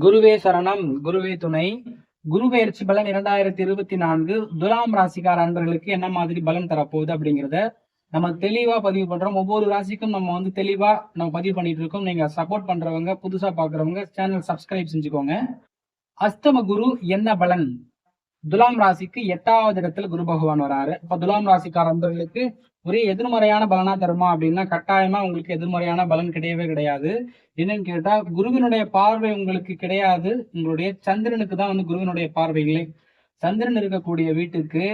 குருவே சரணம் குருவே துணை. குரு பயிற்சி பலன் இரண்டாயிரத்தி இருபத்தி நான்கு. துலாம் ராசிக்கார அன்பர்களுக்கு என்ன மாதிரி பலன் தரப்போகுது அப்படிங்கிறத நம்ம தெளிவா பதிவு பண்றோம். ஒவ்வொரு ராசிக்கும் நம்ம வந்து தெளிவா நம்ம பதிவு பண்ணிட்டு இருக்கோம். நீங்க சப்போர்ட் பண்றவங்க புதுசா பாக்குறவங்க சேனல் சப்ஸ்கிரைப் செஞ்சுக்கோங்க. அஸ்தம குரு என்ன பலன்? துலாம் ராசிக்கு எட்டாவது இடத்துல குரு பகவான் வராரு. அப்ப துலாம் ராசிக்கார அன்பர்களுக்கு ஒரே எதிர்மறையான பலனா தருமா அப்படின்னா கட்டாயமா உங்களுக்கு எதிர்மறையான பலன் கிடையவே கிடையாது. என்னன்னு கேட்டா குருவினுடைய பார்வை உங்களுக்கு கிடையாது. உங்களுடைய சந்திரனுக்கு தான் வந்து குருவினுடைய பார்வைகளே சந்திரன் இருக்கக்கூடிய வீட்டுக்கு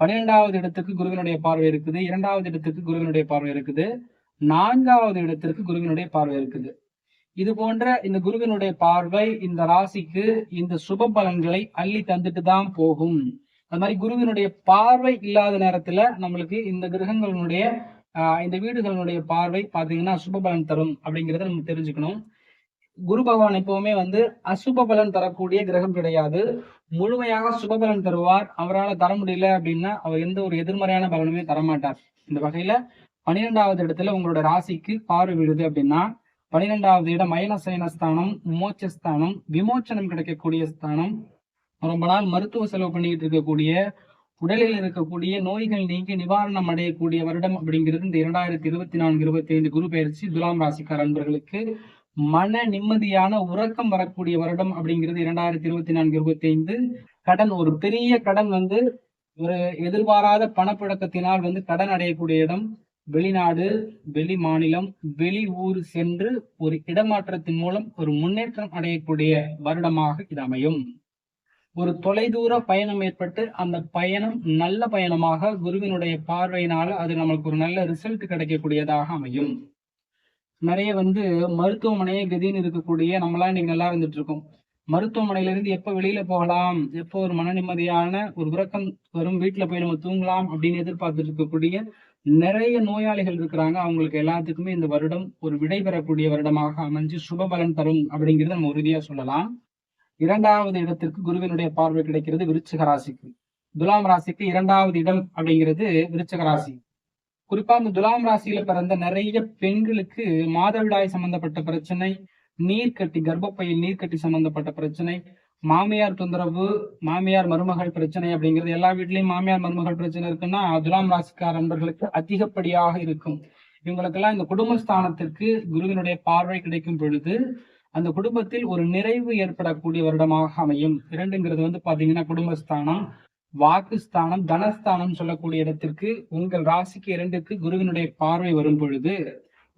பன்னிரெண்டாவது இடத்துக்கு குருவினுடைய பார்வை இருக்குது. இரண்டாவது இடத்துக்கு குருவினுடைய பார்வை இருக்குது. நான்காவது இடத்திற்கு குருவினுடைய பார்வை இருக்குது. இது போன்ற இந்த குருவினுடைய பார்வை இந்த ராசிக்கு இந்த சுப பலன்களை அள்ளி தந்துட்டு தான் போகும். அது மாதிரி குருவினுடைய பார்வை இல்லாத நேரத்துல நம்மளுக்கு இந்த கிரகங்களுடைய ஆஹ் இந்த வீடுகளினுடைய பார்வை பாத்தீங்கன்னா சுப பலன் தரும் அப்படிங்கறத நம்ம தெரிஞ்சுக்கணும். குரு பகவான் எப்பவுமே வந்து அசுப பலன் தரக்கூடிய கிரகம் கிடையாது. முழுமையாக சுப பலன் தருவார். அவரால் தர முடியல அப்படின்னா அவர் எந்த ஒரு எதிர்மறையான பலனுமே தரமாட்டார். இந்த வகையில பன்னிரெண்டாவது இடத்துல உங்களோட ராசிக்கு பார்வை விடுது அப்படின்னா பனிரெண்டாவது இடம் மயனசயனஸ்தானம் மோட்சஸ்தானம் விமோச்சனம் கிடைக்கக்கூடிய ஸ்தானம். ரொம்ப நாள் மருத்துவ செலவு பண்ணிக்கிட்டு இருக்கக்கூடிய உடலில் இருக்கக்கூடிய நோய்கள் நீங்கி நிவாரணம் அடையக்கூடிய வருடம் அப்படிங்கிறது இந்த இரண்டாயிரத்தி இருபத்தி நான்கு இருபத்தி ஐந்து குரு பயிற்சி துலாம் ராசிக்கார அன்பர்களுக்கு மன நிம்மதியான உறக்கம் வரக்கூடிய வருடம் அப்படிங்கிறது இரண்டாயிரத்தி இருபத்தி நான்கு இருபத்தி ஐந்து. கடன் ஒரு பெரிய கடன் வந்து ஒரு எதிர்பாராத பணப்புழக்கத்தினால் வந்து கடன் அடையக்கூடிய இடம். வெளிநாடு வெளி மாநிலம் வெளி ஊர் சென்று ஒரு இடமாற்றத்தின் மூலம் ஒரு முன்னேற்றம் அடையக்கூடிய வருடமாக இது அமையும். ஒரு தொலைதூர பயணம் ஏற்பட்டு அந்த பயணம் நல்ல பயணமாக குருவினுடைய பார்வையினால அது நமக்கு ஒரு நல்ல ரிசல்ட் கிடைக்கக்கூடியதாக அமையும். நிறைய வந்து மருத்துவமனையே கதின்னு இருக்கக்கூடிய நம்மளாம் இன்னைக்கு நல்லா இருந்துட்டு இருக்கோம். மருத்துவமனையிலிருந்து எப்போ வெளியில போகலாம்? எப்போ ஒரு மன நிம்மதியான ஒரு உறக்கம் வரும்? வீட்டுல போய் நம்ம தூங்கலாம் அப்படின்னு எதிர்பார்த்துட்டு இருக்கக்கூடிய நிறைய நோயாளிகள் இருக்கிறாங்க. அவங்களுக்கு எல்லாத்துக்குமே இந்த வருடம் ஒரு விடை பெறக்கூடிய வருடமாக அமைஞ்சு சுப பலன் தரும் அப்படிங்கிறத நம்ம உறுதியா சொல்லலாம். இரண்டாவது இடத்திற்கு குருவினுடைய பார்வை கிடைக்கிறது விருச்சிக ராசிக்கு. துலாம் ராசிக்கு இரண்டாவது இடம் அப்படிங்கிறது விருச்சிக ராசி. குறிப்பா இந்த துலாம் ராசியில பிறந்த நிறைய பெண்களுக்கு மாதவிடாய் சம்பந்தப்பட்ட பிரச்சனை நீர்க்கட்டி கர்ப்பப்பையில் நீர்க்கட்டி சம்பந்தப்பட்ட பிரச்சனை மாமியார் தொந்தரவு மாமியார் மருமகள் பிரச்சனை அப்படிங்கிறது எல்லா வீட்லயும் மாமியார் மருமகள் பிரச்சனை இருக்குன்னா துலாம் ராசிக்கார நண்பர்களுக்கு அதிகப்படியாக இருக்கும். இவங்களுக்கெல்லாம் இந்த குடும்பஸ்தானத்திற்கு குருவினுடைய பார்வை கிடைக்கும் பொழுது அந்த குடும்பத்தில் ஒரு நிறைவு ஏற்படக்கூடிய வருடமாக அமையும். இரண்டுங்கிறது வந்து பாத்தீங்கன்னா குடும்பஸ்தானம். வாக்குஸ்தானம் தனஸ்தானம் சொல்லக்கூடிய இடத்திற்கு உங்கள் ராசிக்கு இரண்டுக்கு குருவினுடைய பார்வை வரும் பொழுது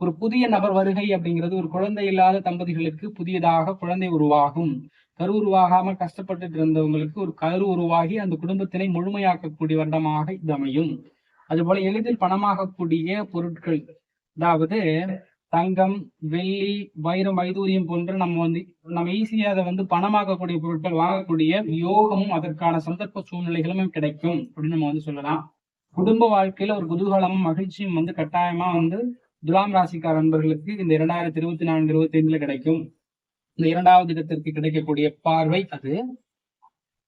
ஒரு புதிய நபர் வருகை அப்படிங்கிறது ஒரு குழந்தை இல்லாத தம்பதிகளுக்கு புதியதாக குழந்தை உருவாகும். கரு உருவாகாமல் கஷ்டப்பட்டுட்டு இருந்தவங்களுக்கு ஒரு கரு உருவாகி அந்த குடும்பத்தினை முழுமையாக்கக்கூடிய வருடமாக இது அமையும். அதுபோல எளிதில் பணமாகக்கூடிய பொருட்கள். அதாவது தங்கம் வெள்ளி வைரம் வைதூரியம் போன்ற நம்ம வந்து நம்ம ஈஸியாக அதை வந்து பணமாக்கக்கூடிய பொருட்கள் வாங்கக்கூடிய யோகமும் அதற்கான சந்தர்ப்ப சூழ்நிலைகளும் கிடைக்கும் அப்படின்னு நம்ம வந்து சொல்லலாம். குடும்ப வாழ்க்கையில ஒரு குதூகலமும் மகிழ்ச்சியும் வந்து கட்டாயமா வந்து துலாம் ராசிக்கார நண்பர்களுக்கு இந்த இரண்டாயிரத்தி இருபத்தி நான்கு இருபத்தி ஐந்துல கிடைக்கும். இந்த இரண்டாவது இடத்திற்கு கிடைக்கக்கூடிய பார்வை அது.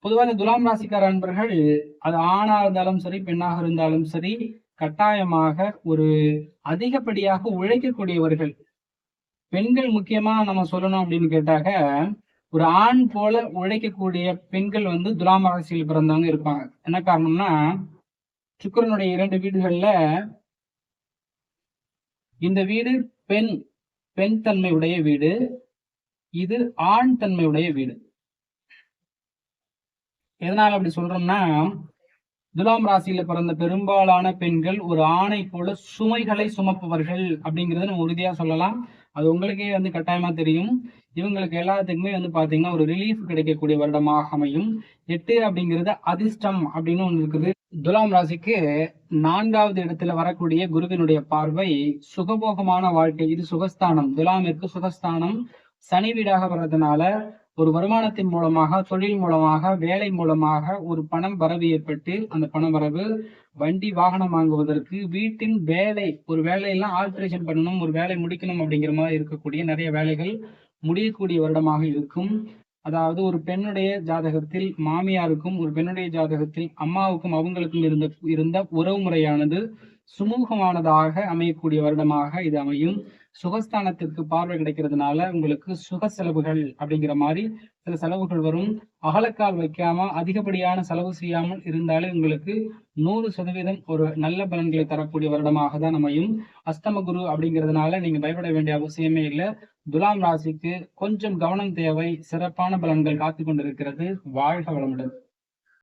பொதுவாக இந்த துலாம் ராசிக்கார நண்பர்கள் அது ஆணா இருந்தாலும் சரி பெண்ணாக இருந்தாலும் சரி கட்டாயமாக ஒரு அதிகப்படியாக உழைக்கக்கூடியவர்கள். பெண்கள் முக்கியமா நம்ம சொல்லணும் அப்படின்னு கேட்டாக்க ஒரு ஆண் போல உழைக்கக்கூடிய பெண்கள் வந்து துலாம் ராசியில் பிறந்தவங்க இருப்பாங்க. என்ன காரணம்னா சுக்கரனுடைய இரண்டு வீடுகள்ல இந்த வீடு பெண் பெண் தன்மையுடைய வீடு. இது ஆண் தன்மையுடைய வீடு. எதனால அப்படி சொல்றோம்னா துலாம் ராசியில பிறந்த பெரும்பாலான பெண்கள் ஒரு ஆணை போல சுமைகளை சுமப்பவர்கள் அப்படிங்கறத நம்ம உறுதியா சொல்லலாம். அது உங்களுக்கே வந்து கட்டாயமா தெரியும். இவங்களுக்கு எல்லாத்துக்குமே வந்து பாத்தீங்கன்னா ஒரு ரிலீஃப் கிடைக்கக்கூடிய வருடமாக அமையும். எட்டு அப்படிங்கிறது அதிர்ஷ்டம் அப்படின்னு ஒண்ணு இருக்குது. துலாம் ராசிக்கு நான்காவது இடத்துல வரக்கூடிய குருவினுடைய பார்வை சுகபோகமான வாழ்க்கை. இது சுகஸ்தானம். துலாமிற்கு சுகஸ்தானம். சனி வீடாக வர்றதுனால ஒரு வருமானத்தின் மூலமாக தொழில் மூலமாக வேலை மூலமாக ஒரு பணம் வரவு ஏற்பட்டு அந்த பணம் வரவு வண்டி வாகனம் வாங்குவதற்கு வீட்டின் வேலை ஒரு வேலையெல்லாம் ஆல்ட்ரேஷன் பண்ணணும் ஒரு வேலை முடிக்கணும் அப்படிங்கிற மாதிரி இருக்கக்கூடிய நிறைய வேலைகள் முடியக்கூடிய வருடமாக இருக்கும். அதாவது ஒரு பெண்ணுடைய ஜாதகத்தில் மாமியாருக்கும் ஒரு பெண்ணுடைய ஜாதகத்தில் அம்மாவுக்கும் அவங்களுக்கும் இருந்த இருந்த உறவு முறையானது சுமூகமானதாக அமையக்கூடிய வருடமாக இது அமையும். சுகஸ்தானத்திற்கு பார்வை கிடைக்கிறதுனால உங்களுக்கு சுக செலவுகள் அப்படிங்கிற மாதிரி சில செலவுகள் வரும். அகலக்கால் வைக்காம அதிகப்படியான செலவு செய்யாமல் இருந்தாலே உங்களுக்கு நூறு சதவீதம் ஒரு நல்ல பலன்களை தரக்கூடிய வருடமாக தான் அமையும். அஸ்தம குரு அப்படிங்கிறதுனால நீங்க பயப்பட வேண்டிய அவசியமே இல்லை. துலாம் ராசிக்கு கொஞ்சம் கவனம் தேவை. சிறப்பான பலன்கள் காத்து கொண்டிருக்கிறது. வாழ்க வளமுடன்.